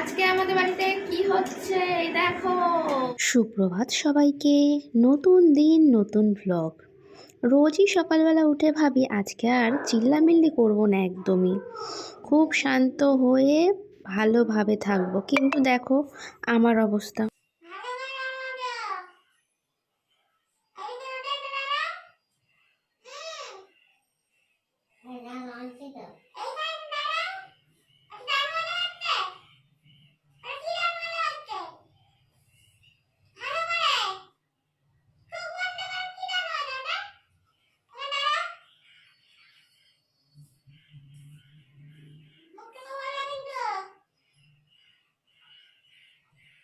আজকে আমাদের বাড়িতে কি হচ্ছে? দেখো। সুপ্রভাত সবাইকে, নতুন দিন, নতুন ব্লগ রোজই সকালবেলা উঠে ভাবি, আজকে আর চিল্লামিল্লি করব না একদমই। খুব শান্ত হয়ে ভালোভাবে থাকব। কিন্তু দেখো, আমার অবস্থা।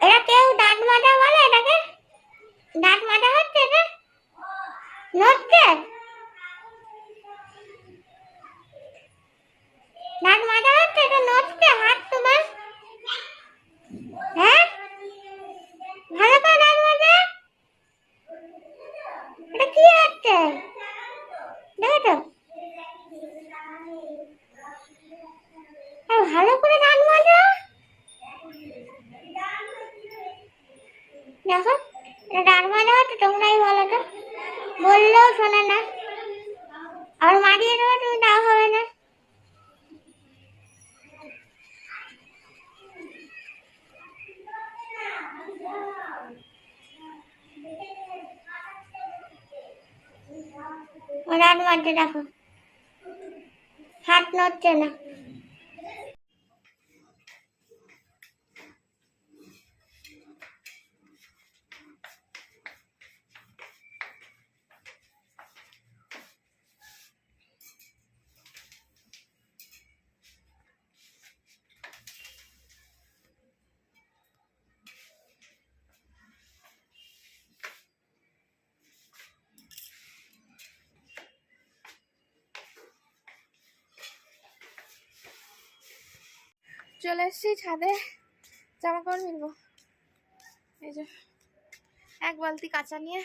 এটা কেউ দাঁত মাজা বলে এটাকে দাঁত মাজা হচ্ছে এটা নড়ছে দাঁত মাজা হচ্ছে এটা নড়ছে হাত তোমার হ্যাঁ ভালো করে দাঁত মাজা এটা কি হচ্ছে দেখো তো আর ভালো করে দাঁত মাজা দেখো এটা ডান মানে হচ্ছে তোমরাই বলো তো বললেও শোনে না আর মারিয়ে দেবো তুমি তাও হবে না রাত মারতে দেখো? হাত নড়ছে না। চলে এসেছি ছাদে। জামা কাপড় মিলবো এই যে, এক বালতি কাঁচা নিয়ে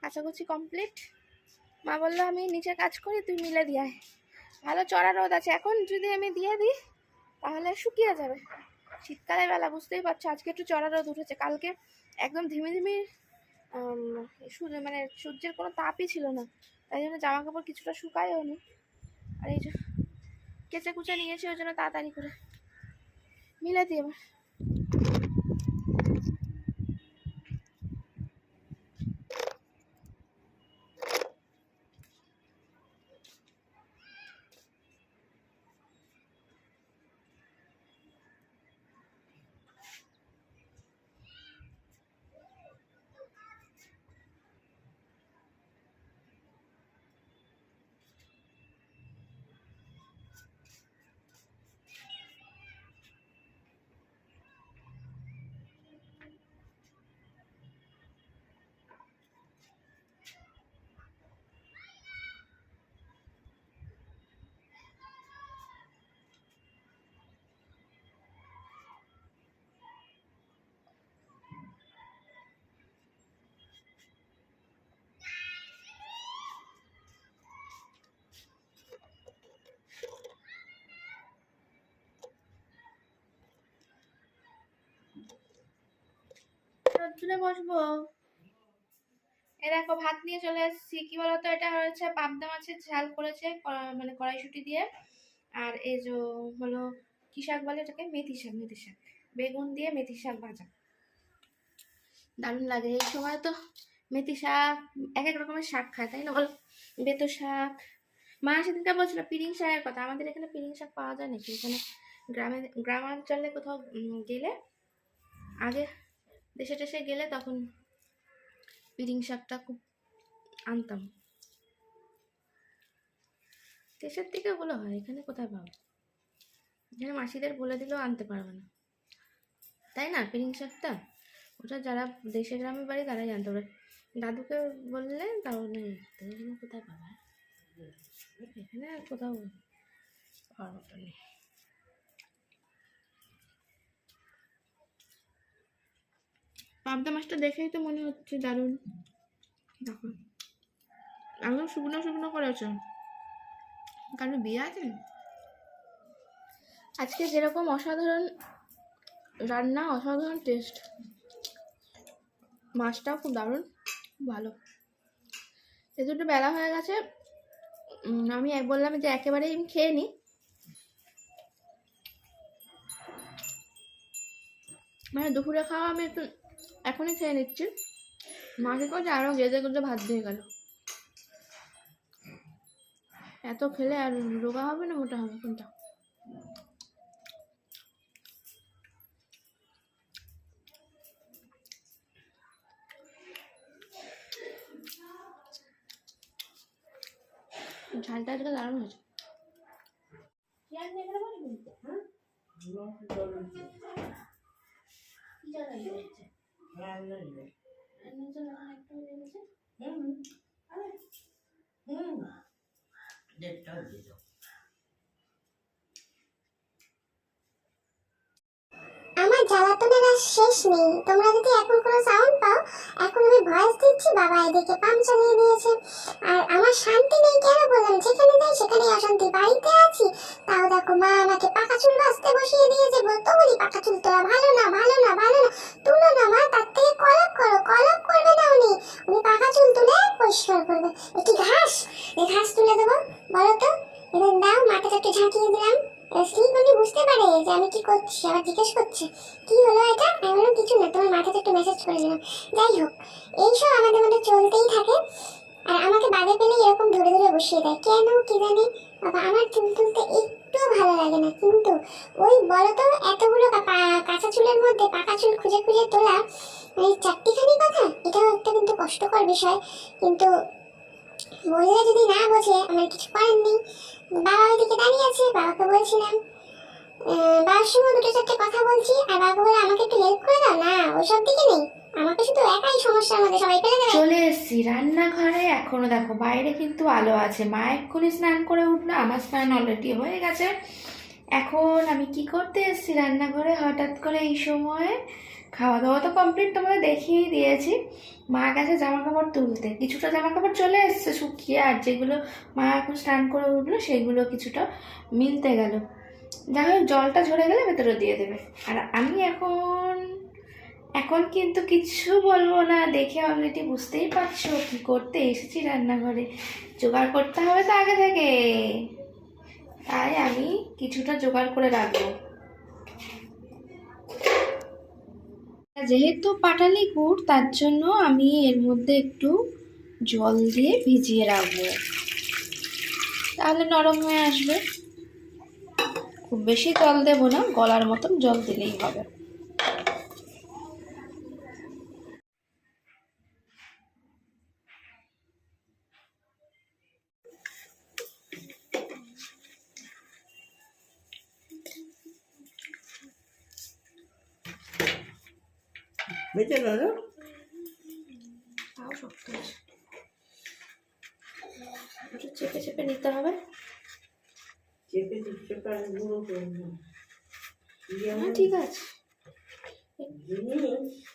কাচাকুচি কমপ্লিট মা বলল, আমি নিচে কাজ করি, তুই মিলে দিয়ে ভালো চড়া রোদ আছে। এখন যদি আমি দিয়ে দিই, তাহলে শুকিয়ে যাবে। শীতকালের বেলা, বুঝতেই পারছ, আজকে একটু চড়া রোদ উঠেছে। কালকে একদম ধিমি ধিমি সূর্য মানে সূর্যের কোনো তাপই ছিল না। তাই জন্য জামা কাপড় কিছুটা শুকায়ও নি আর এই যে কেচে কুচে নিয়েছি, ওই জন্য তাড়াতাড়ি করে। মিলে দিই রোদ্দুরে বসবো? এ দেখো, ভাত নিয়ে চলে এসেছি। কি বলতো, এটা হচ্ছে পাবদা মাছের ঝাল করেছে মানে কড়াইশুটি দিয়ে। আর এই যে হলো কি শাক বলে এটাকে? মেথি শাক মেথি শাক। বেগুন দিয়ে মেথি শাক ভাজা। দারুণ লাগে। এই সময় তো মেথি শাক এক এক রকমের শাক খায়, তাই না বলো? বেতো শাক। মা সেদিনকে বলছিল পিরিং শাকের কথা। আমাদের এখানে পিরিং শাক পাওয়া যায় নাকি? এখানে গ্রামে, গ্রামাঞ্চলে কোথাও গেলে আগে দেশে টেশে গেলে তখন পিরিং শাকটা খুব আনতাম। দেশের দিকে ওগুলো হয়, এখানে কোথায় পাবো? এখানে মাসিদের বলে দিলেও আনতে পারবে না। তাই না পিরিং শাকটা? ওটা যারা দেশে গ্রামে বাড়ি, তারাই জানতে পারবে। দাদুকে বললে, তাহলে এখানে কোথায় পাবে? এখানে কোথাও পাওয়ার মতো নেই। পাবদা মাছটা দেখেই তো মনে হচ্ছে দারুণ। দেখো। একদম শুকনো শুকনো করেছে। কারণ বিয়ে আছে? আজকে যেরকম অসাধারণ রান্না অসাধারণ টেস্ট মাছটাও খুব দারুণ ভালো। যেহেতু একটু বেলা হয়ে গেছে। আমি এক বললাম যে একেবারেই আমি খেয়ে নিই। মানে দুপুরে খাওয়া আমি একটু এখনই খেয়ে নিচ্ছি। মাকে করছে আরও গেজে গেজে ভাত দিয়ে গেল। এত খেলে আর রোগা হবে না, মোটা হবে কোনটা? ঝালটা আজকে দারুণ হয়েছে। হ্যাঁ? কি জায়গায় ইয়ে হচ্ছে? এর নিচে যখন একটু ইয়ে হয়েছে, আরে, আমার জ্বালাতনের আর শেষ নেই। তোমরা যদি এখন কোনো সাউন্ড পাও, এখন আমি ভয়েস দিচ্ছি, বাবা এদিকে পাম্প চালিয়ে দিয়েছে। আর আমার শান্তি নেই কেন বললাম? যেখানে যাই সেখানেই অশান্তি। বাড়িতে আছি। তাও দেখো মা আমাকে পাকা চুল বাঁচতে বসিয়ে দিয়েছে। বলতো বলি, পাকা চুল তোলা ভালো না ভালো না ভালো না। তুলো না মা, তার থেকে কলপ করো কলপ করবে না উনি। উনি পাকা চুল তুলে পরিষ্কার করবে। একটি ঘাস? এই ঘাস তুলে দেবো, বলো তো? এবার দাও, মাথাটা একটু ঝাঁকিয়ে দিলাম। স্লিপ বুঝতে পারে যে আমি কি করছি আবার জিজ্ঞেস করছে, কি হলো এটা? আমি বললাম, কিছু না, তোমার মাথাতে একটু মেসেজ করে দিলাম। যাই হোক এইসব আমাদের মধ্যে চলতেই থাকে। আর আমাকে বাদে পেলে এরকম ধরে ধরে বসিয়ে দেয়। কেন, কি জানি? বাবা, আমার চুল তুলতে একটুও ভালো লাগে না। কিন্তু ওই বলো তো এতগুলো কাঁচা চুলের মধ্যে পাকা চুল খুঁজে খুঁজে তোলা এই চারটিখানি কথা, এটাও একটা কিন্তু কষ্টকর বিষয়। কিন্তু বললে যদি না বোঝে, আমার কিছু করার নেই। বাবা দাঁড়িয়ে আছে, বাবাকে বলছিলাম বাবার সঙ্গে দুটো চারটে কথা বলছি, আর বাবা বলে আমাকে একটু হেল্প করে দাও, না দিকে নেই, আমাকে শুধু একাই সমস্যার মধ্যে সবাই ফেলে দেবে। চলে এসেছি, রান্নাঘরে এখনও দেখো, বাইরে কিন্তু আলো আছে, মা এক্ষুনি স্নান করে উঠল, আমার স্নান অলরেডি হয়ে গেছে। এখন আমি কি করতে এসেছি রান্নাঘরে, হঠাৎ করে এই সময়ে খাওয়া দাওয়া তো কমপ্লিট তোমাদের দেখিয়েই দিয়েছি। মা গেছে জামা কাপড় তুলতে। কিছুটা জামা কাপড় চলে এসছে শুকিয়ে, আর যেগুলো মা এখন স্নান করে উঠল, সেগুলো কিছুটা মিলতে গেল। যাই হোক, জলটা ঝরে গেলে ভেতরে দিয়ে দেবে। আর আমি এখন এখন কিন্তু কিচ্ছু বলব না। দেখে অলরেডি বুঝতেই পারছ কি করতে এসেছি রান্নাঘরে। জোগাড় করতে হবে তো আগে থেকে। তাই আমি কিছুটা জোগাড় করে রাখব। যেহেতু পাটালি গুড়, তার জন্য আমি এর মধ্যে একটু জল দিয়ে ভিজিয়ে রাখব। তাহলে নরম হয়ে আসবে। খুব বেশি জল দেবো না, গলার মতন জল দিলেই হবে। বেঁচে গেল তাও শক্ত আছে। চেপে চেপে নিতে হবে। চেপে গুঁড়ো। হ্যাঁ ঠিক আছে।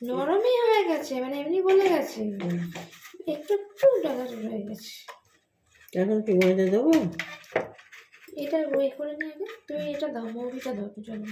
নরমই হয়ে গেছে মানে এমনি গলে গেছে। একটু একটু ডলার হয়ে গেছে। এখন কি ময়দা দেবো? এটা ওয়ে করে নিয়ে আগে। তুমি এটা দাও মৌরিটা দাও একটু জলের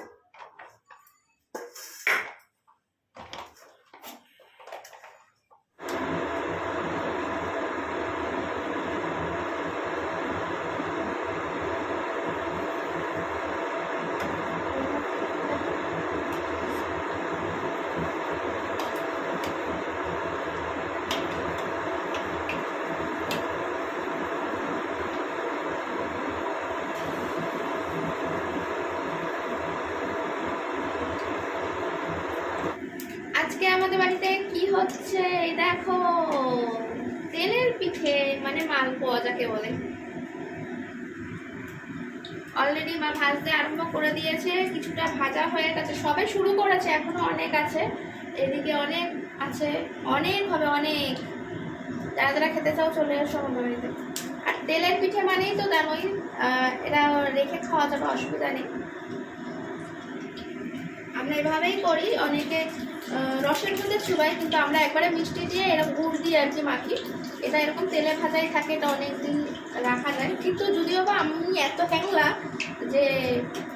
মালপোয়া যাকে বলে। অলরেডি মা ভাজতে আরম্ভ করে দিয়েছে, কিছুটা ভাজা হয়ে গেছে, সবে শুরু করেছে, এখনও অনেক আছে। এদিকে অনেক আছে, অনেক হবে, অনেক। যারা যারা খেতে চাও চলে এসো আমাদের বাড়িতে। আর তেলের পিঠে মানেই তো তেমনই এরা রেখে খাওয়া যাবে, অসুবিধা নেই। আমরা এভাবেই করি, অনেকে রসের মধ্যে চুবাই, কিন্তু আমরা একবারে মিষ্টি দিয়ে এরকম গুড় দিয়ে আর কি মাখি। এটা এরকম তেলে ভাজাই থাকে, এটা অনেক দিন রাখা যায়। কিন্তু যদিও বা আমি এত হ্যাংলা যে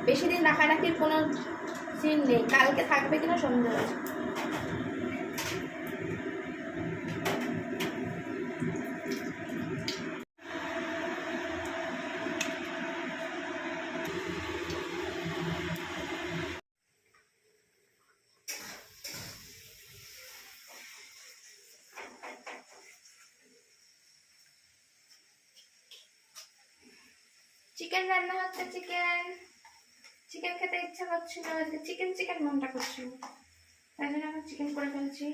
বেশি দিন রাখা রাখির কোনো সিন নেই। কালকে থাকবে কিনা সন্ধ্যে চিকেন রান্না হচ্ছে চিকেন চিকেন খেতে ইচ্ছা করছিল চিকেন চিকেন মনটা করছিল। তাই জন্য আমি চিকেন করে ফেলছি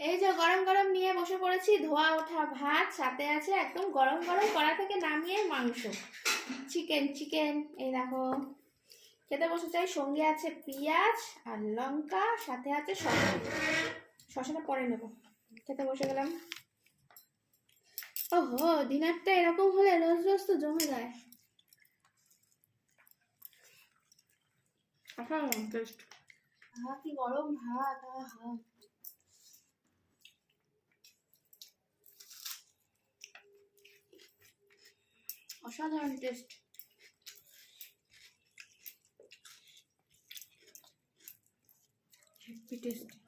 এই যে গরম গরম নিয়ে বসে ধোয়া, ওঠা, ভাত, সাথে আছে একদম গরম গরম কড়া থেকে নামিয়ে মাংস। চিকেন চিকেন এই দেখো। খেতে বসে চাই সঙ্গে আছে পেঁয়াজ আর লঙ্কা, সাথে আছে শসা। শসাটা পরে নেব। খেতে বসে গেলাম। ওহো, ডিনারটা এরকম হলে রোজ রোজ তো জমে যায়। অসাধারণ টেস্ট আহা, কি গরম ভাত আহা অসাধারণ টেস্ট। Happy taste